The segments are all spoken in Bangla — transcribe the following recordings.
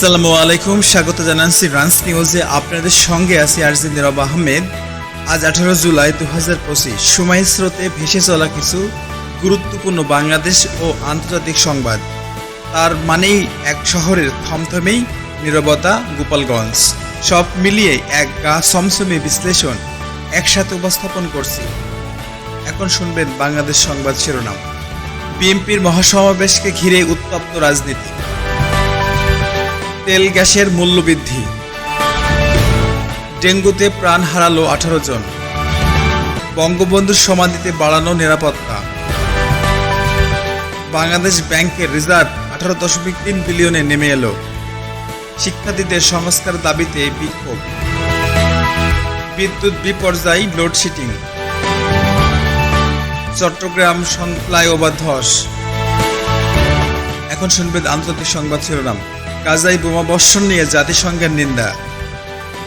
আসসালামু আলাইকুম। স্বাগত জানাচ্ছি রান্স নিউজে। আপনাদের সঙ্গে আছি আরজিন রব আহমেদ। আজ আঠারো জুলাই দু হাজার পঁচিশ। সময় স্রোতে ভেসে চলা কিছু গুরুত্বপূর্ণ বাংলাদেশ ও আন্তর্জাতিক সংবাদ। তার মানেই এক শহরের থমথমেই নীরবতা গোপালগঞ্জ। সব মিলিয়ে এক গা সমসমে বিশ্লেষণ একসাথে উপস্থাপন করছি। এখন শুনবেন বাংলাদেশ সংবাদ শিরোনাম। বিএনপির মহাসমাবেশকে ঘিরে উত্তপ্ত রাজনীতি। তেল গ্যাসের মূল্যবৃদ্ধি ডেঙ্গুতে প্রাণ হারালো আঠারো জন। বঙ্গবন্ধুর সমাধিতে বাড়ানো নিরাপত্তা। বাংলাদেশ ব্যাংকের রিজার্ভ আঠারো দশমিক তিন বিলিয়নে নেমে এলো। শিক্ষার্থীদের সংস্কার দাবিতে বিক্ষোভ। বিদ্যুৎ বিপর্যয়, লোডশেডিং। চট্টগ্রাম সং ফ্লাইওভার ধস। এখন শুনবেন আন্তর্জাতিক সংবাদ শিরোনাম। গাজায় বোমা বর্ষণ নিয়ে জাতিসংঘের নিন্দা।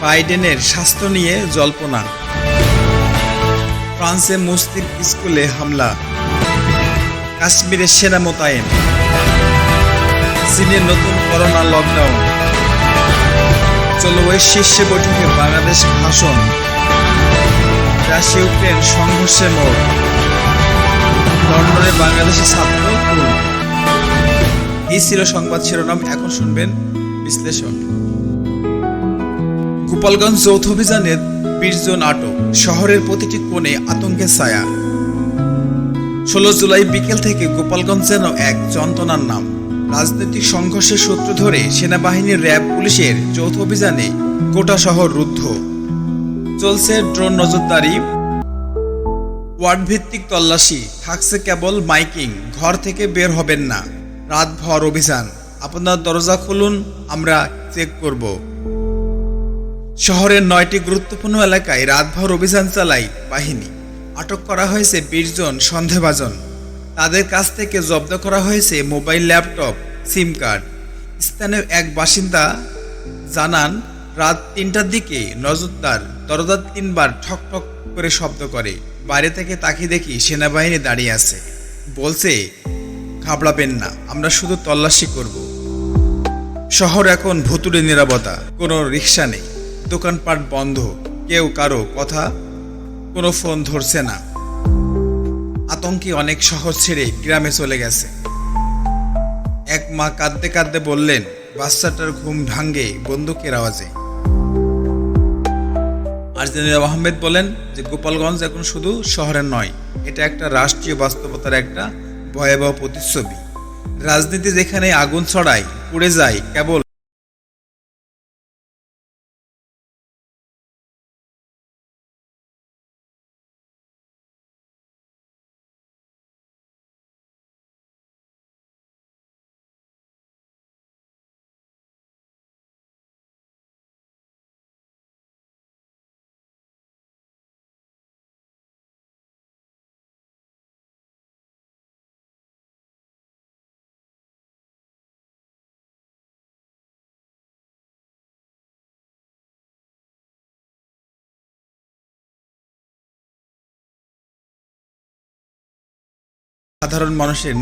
বাইডেনের স্বাস্থ্য নিয়ে জল্পনা। ফ্রান্সে মুসলিম স্কুলে হামলা। কাশ্মীরে সেনা মোতায়েন। চীনের নতুন করোনা লকডাউন। জলবায়ু শীর্ষ বৈঠকে বাংলাদেশ ভাষণ। রাশিয়া ইউক্রেন সংঘর্ষের মোড়। লন্ডনে বাংলাদেশের ছাত্র এই ছিল সংবাদ শিরোনাম। এখন শুনবেন বিশ্লেষণ। গোপালগঞ্জ যৌথ অভিযানের বিশ জন আটক, শহরের প্রতিটি কোণে আতঙ্কের ছায়া। ষোলো জুলাই বিকেল থেকে গোপালগঞ্জ যেন এক যন্ত্রণার নাম। রাজনৈতিক সংঘর্ষের সূত্র ধরে সেনাবাহিনীর র্যাব পুলিশের যৌথ অভিযানে গোটা শহর রুদ্ধ। চলছে ড্রোন নজরদারি। ওয়ার্ড ভিত্তিক তল্লাশি, থাকছে কেবল মাইকিং, ঘর থেকে বের হবেন না। রাতভর অভিযান। আপনার দরজা খুলুন, আমরা চেক করব। শহরের নয়টি গুরুত্বপূর্ণ এলাকায় রাতভর অভিযান চালায় বাহিনী। আটক করা হয়েছে বিশ জন সন্দেহভাজন। তাদের কাছ থেকে জব্দ করা হয়েছে মোবাইল, ল্যাপটপ, সিম কার্ড। স্থানীয় এক বাসিন্দা জানান, রাত তিনটার দিকে নজরদার দরজার তিনবার ঠক ঠক করে শব্দ করে। বাইরে থেকে তাকিয়ে দেখি সেনাবাহিনী দাঁড়িয়ে আছে। বলছে ঘাবড়াবেন না। আমরা শুধু তল্লাশি করব। শহর এখন ভুতুরে নিরাপত্তা। কোনো রিক্সা নেই। দোকানপাট বন্ধ। কেউ কারও কথা, কোনো ফোন ধরছে না। আতঙ্কে অনেক শহর ছেড়ে গ্রামে চলে গেছে। এক মা কাঁদতে কাঁদতে বললেন, বাচ্চাটার ঘুম ভাঙ্গে বন্দুকের আওয়াজে। আর্জেনিয়া আহমেদ বলেন যে, গোপালগঞ্জ এখন শুধু শহরের নয়, এটা একটা রাষ্ট্রীয় বাস্তবতার একটা ভয়াবহ প্রতিচ্ছবি। রাজনীতি যেখানে আগুন ছড়ায় পুড়ে যায় কেবল সাধারণ মানুষের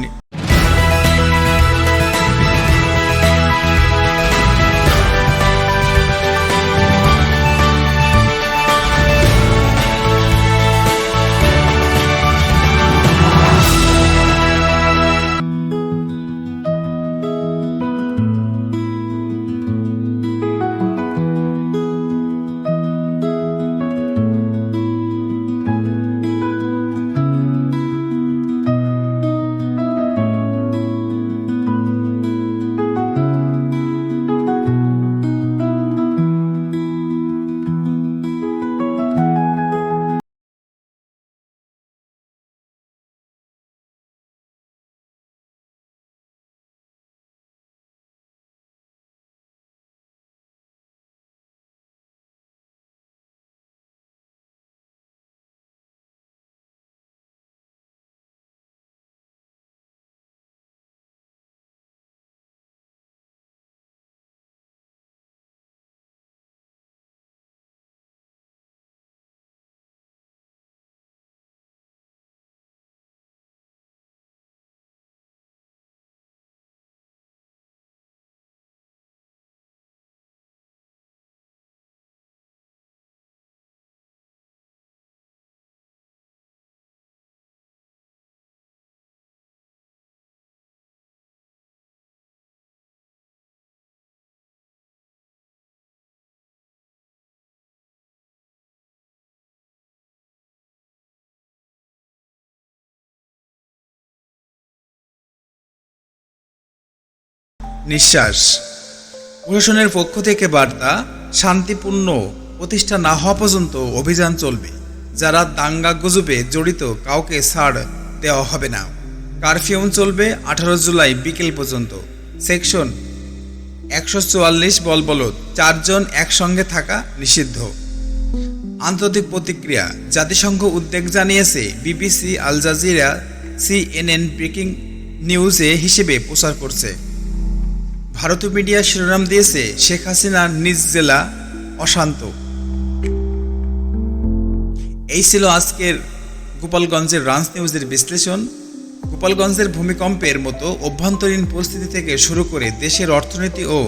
নিঃশ্বাস। প্রশাসনের পক্ষ থেকে বার্তা, শান্তিপূর্ণ প্রতিষ্ঠা না হওয়া পর্যন্ত অভিযান চলবে, যারা দাঙ্গা গুজবে জড়িত কাউকে ছাড় দেওয়া হবে না। কারফিউ চলবে আঠারো জুলাই বিকেল পর্যন্ত। সেকশন একশো চুয়াল্লিশ বলবলত চারজন একসঙ্গে থাকা নিষিদ্ধ। আন্তর্জাতিক প্রতিক্রিয়া, জাতিসংঘ উদ্বেগ জানিয়েছে, BBC, Al Jazeera, CNN breaking নিউজে হিসেবে প্রচার করছে। ভারতীয় মিডিয়া শিরোনাম দিয়েছে শেখ হাসিনার নিজ জেলা অশান্ত। এই ছিল আজকের গোপালগঞ্জের রান্স নিউজের বিশ্লেষণ। গোপালগঞ্জের ভূমিকম্পের মতো অভ্যন্তরীণ পরিস্থিতি থেকে শুরু করে দেশের অর্থনীতি ও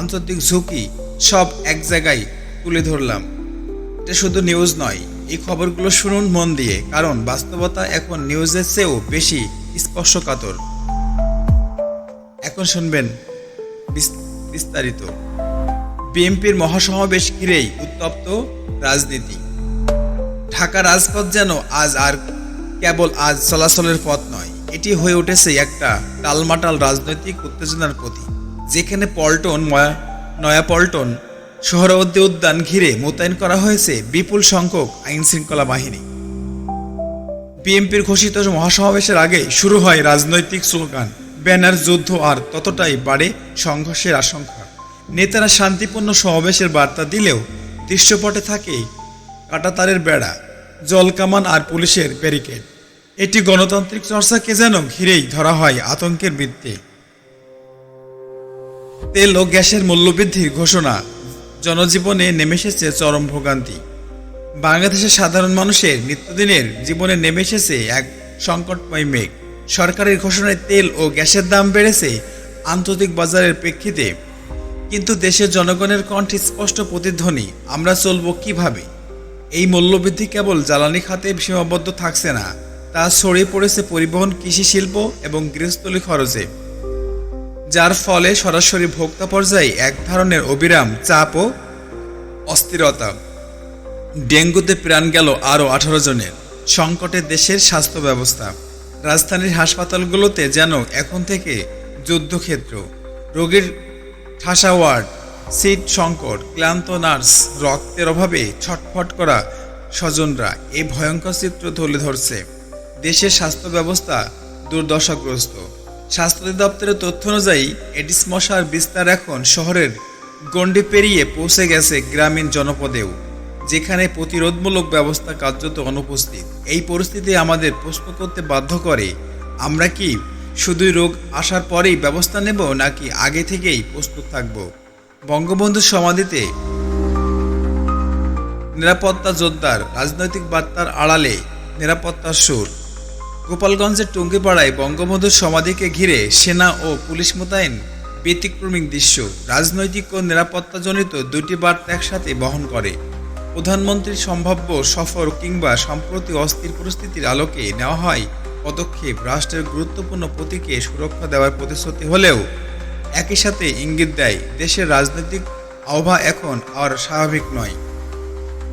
আন্তর্জাতিক ঝুঁকি সব এক জায়গায় তুলে ধরলাম। এটা শুধু নিউজ নয়, এই খবরগুলো শুনুন মন দিয়ে, কারণ বাস্তবতা এখন নিউজের চেয়েও বেশি স্পর্শকাতর। এখন শুনবেন বিস্তারিত। বিএনপির মহাসমাবেশ ঘিরেই উত্তপ্ত রাজনীতি। ঢাকা রাজপথ যেন আজ আর কেবল আজ চলাচলের পথ নয়, এটি হয়ে উঠেছে একটা টালমাটাল রাজনৈতিক উত্তেজনার প্রতীক, যেখানে পল্টন, ময়া- নয়াপল্টন সোহরাওয়ার্দী উদ্যান ঘিরে মোতায়েন করা হয়েছে বিপুল সংখ্যক আইন শৃঙ্খলা বাহিনী। বিএনপির ঘোষিত মহাসমাবেশের আগে শুরু হয় রাজনৈতিক স্লোগান। ব্যানার, যুদ্ধ আর ততটাই বাড়ে সংঘর্ষের আশঙ্কা। নেতারা শান্তিপূর্ণ সমাবেশের বার্তা দিলেও দৃশ্যপটে থাকে কাটাতারের বেড়া জলকামান আর পুলিশের ব্যারিকেড। এটি গণতান্ত্রিক চর্চাকে যেন ঘিরেই ধরা হয় আতঙ্কের বৃত্তে। তেল ও গ্যাসের মূল্যবৃদ্ধির ঘোষণা, জনজীবনে নেমে এসেছে চরম ভোগান্তি। বাংলাদেশের সাধারণ মানুষের নিত্যদিনের জীবনে নেমে এসেছে এক সংকটময় মেঘ। সরকারের ঘোষণায় তেল ও গ্যাসের দাম বেড়েছে আন্তর্জাতিক বাজারের প্রেক্ষিতে। কিন্তু দেশের জনগণের কণ্ঠে স্পষ্ট প্রতিধ্বনি, আমরা চলব কীভাবে? এই মূল্যবৃদ্ধি কেবল জ্বালানি খাতে সীমাবদ্ধ থাকছে না, তা ছড়িয়ে পড়েছে পরিবহন, কৃষি শিল্প এবং গৃহস্থলী খরচে। যার ফলে সরাসরি ভোক্তা পর্যায়ে এক ধরনের অবিরাম চাপ ও অস্থিরতা। ডেঙ্গুতে প্রাণ গেল আরও আঠারো জনের, সংকটে দেশের স্বাস্থ্য ব্যবস্থা। রাজধানীর হাসপাতালগুলোতে যেন এখন থেকে যুদ্ধক্ষেত্র। রোগীর ঠাসা ওয়ার্ড, সিট সংকট, ক্লান্ত নার্স, রক্তের অভাবে ছটফট করা স্বজনরা এই ভয়ঙ্কর চিত্র তুলে ধরছে। দেশের স্বাস্থ্য ব্যবস্থা দুর্দশাগ্রস্ত। স্বাস্থ্য দপ্তরের তথ্য অনুযায়ী, এডিস মশার বিস্তার এখন শহরের গণ্ডি পেরিয়ে পৌঁছে গেছে গ্রামীণ জনপদেও। যেখানে প্রতিরোধমূলক ব্যবস্থা কার্যত অনুপস্থিত। এই পরিস্থিতি আমাদের প্রশ্ন করতে বাধ্য করে, আমরা কি শুধুই রোগ আসার পরেই ব্যবস্থা নেব, নাকি আগে থেকেই প্রস্তুত থাকব? বঙ্গবন্ধুর সমাধিতে নিরাপত্তা জোরদার, রাজনৈতিক বার্তার আড়ালে নিরাপত্তার সুর। গোপালগঞ্জের টুঙ্গিপাড়ায় বঙ্গবন্ধুর সমাধিকে ঘিরে সেনা ও পুলিশ মোতায়েন ব্যতিক্রমিক দৃশ্য। রাজনৈতিক ও নিরাপত্তাজনিত দুটি বার্তা একসাথে বহন করে। প্রধানমন্ত্রীর সম্ভাব্য সফর কিংবা সম্প্রতি অস্থির পরিস্থিতির আলোকে নেওয়া হয় পদক্ষেপ, রাষ্ট্রের গুরুত্বপূর্ণ প্রতীকে সুরক্ষা দেওয়ার প্রতিশ্রুতি হলেও একই সাথে ইঙ্গিত দেয়, দেশের রাজনৈতিক আহ্বা এখন আর স্বাভাবিক নয়।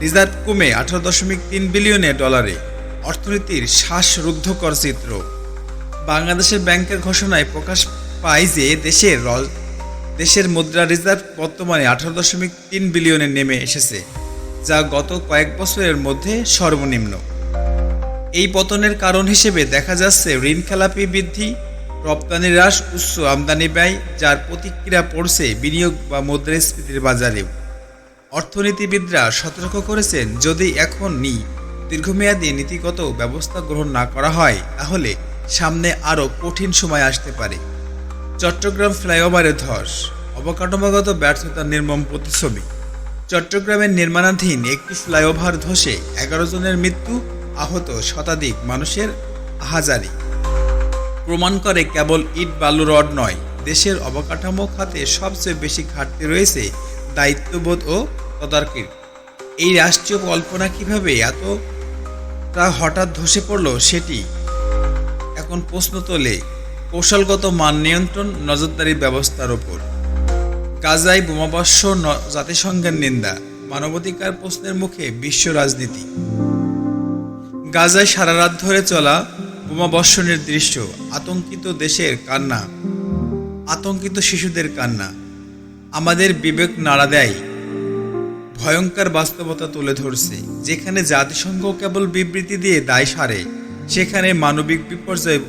রিজার্ভ কমে আঠারো দশমিক তিন বিলিয়নে ডলারে, অর্থনীতির শ্বাসরুদ্ধকর চিত্র। বাংলাদেশের ব্যাংকের ঘোষণায় প্রকাশ পায় যে দেশের দেশের মুদ্রা রিজার্ভ বর্তমানে আঠারো দশমিক তিন বিলিয়নে নেমে এসেছে। যা গত কয়েক বছরের মধ্যে সর্বনিম্ন। এই পতনের কারণ হিসেবে দেখা যাচ্ছে ঋণ খেলাপি বৃদ্ধি, রপ্তানি হ্রাস, উচ্চ আমদানি ব্যয়, যার প্রতিক্রিয়া পড়ছে বিনিয়োগ বা মুদ্রাস্ফীতির বাজারেও। অর্থনীতিবিদরা সতর্ক করেছেন, যদি এখন নি দীর্ঘমেয়াদী নীতিগত ব্যবস্থা গ্রহণ না করা হয়, তাহলে সামনে আরও কঠিন সময় আসতে পারে। চট্টগ্রাম ফ্লাইওভারের ধস, অবকাঠামোগত ব্যর্থতার নির্মম প্রতিচ্ছবি। চট্টগ্রামের নির্মাণাধীন একটি ফ্লাইওভার ধসে এগারো জনের মৃত্যু, আহত শতাধিক মানুষের আহাজারি প্রমাণ করে কেবল ইট বালু রড নয়, দেশের অবকাঠামো খাতে সবচেয়ে বেশি ঘাটতি রয়েছে দায়িত্ববোধ ও তদারকির। এই রাষ্ট্রীয় কল্পনা কীভাবে এতটা হঠাৎ ধসে পড়ল সেটি এখন প্রশ্ন তোলে কৌশলগত মান নিয়ন্ত্রণ নজরদারি ব্যবস্থার ওপর। গাজায় বোমাবর্ষ জাতিসংঘের নিন্দা, মানবাধিকার প্রশ্নের মুখে বিশ্ব রাজনীতি। গাজায় সারা রাত ধরে চলা বোমাবর্ষণের দৃশ্য, আতঙ্কিত দেশের কান্না, আতঙ্কিত শিশুদের কান্না, আমাদের বিবেক নাড়া দেয়, ভয়ঙ্কর বাস্তবতা তুলে ধরছে। যেখানে জাতিসংঘ কেবল বিবৃতি দিয়ে দায় সারে, সেখানে মানবিক বিপর্যয়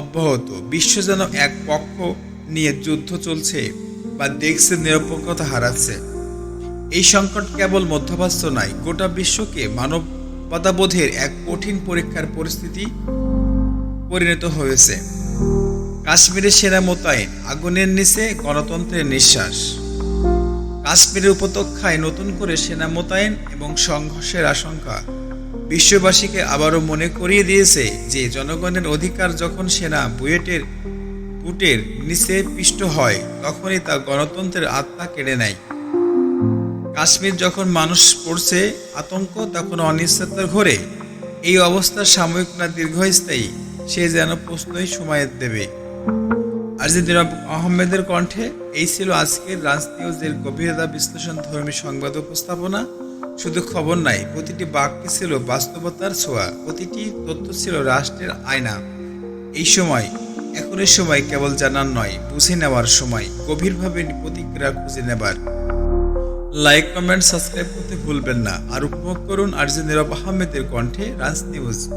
অব্যাহত। বিশ্ব যেন এক পক্ষ নিয়ে যুদ্ধ চলছে। বা দেখছে নিরপেক্ষতা হারাচ্ছে। এই সংকট কেবল মধ্যপ্রাচ্য নয়, গোটা বিশ্বকে মানবতাবোধের এক কঠিন পরীক্ষার পরিস্থিতি পরিণত হয়েছে। কাশ্মীরের সেনা মোতায়েন, আগুনের নিচে গণতন্ত্রের নিঃশ্বাস। কাশ্মীরের উপত্যকায় নতুন করে সেনা মোতায়েন এবং সংঘর্ষের আশঙ্কা। বিশ্ববাসীকে আবারও মনে করিয়ে দিয়েছে যে, জনগণের অধিকার যখন সেনা বুয়েটের বুটের নিচে পিষ্ট হয়, তখনই তা গণতন্ত্রের আত্মা কেড়ে নেয়। কাশ্মীর যখন মানুষ পড়ছে, আতঙ্ক তখন অনিশ্চয়তার ঘরে। এই অবস্থা সাময়িক না দীর্ঘস্থায়ী, সে যেন প্রশ্নই সময় দেবে। আর্জেন্টিনা আহমেদের কণ্ঠে, এই ছিল আজকের রাজ গভীরতা বিশ্লেষণ ধর্মী সংবাদ উপস্থাপনা। শুধু খবর নাই, প্রতিটি বাক্যে ছিল বাস্তবতার ছোঁয়া, প্রতিটি তথ্য ছিল রাষ্ট্রের আয়না। এই সময় এখনের সময় কেবল জানার নয়, বুঝে নেওয়ার সময়। গভীরভাবে প্রতিক্রিয়া খুঁজে নেবার। লাইক কমেন্ট সাবস্ক্রাইব করতে ভুলবেন না। আর উপভোগ করুন আর্জেন্টিনা আহমেদের কণ্ঠে রাজ নিউজ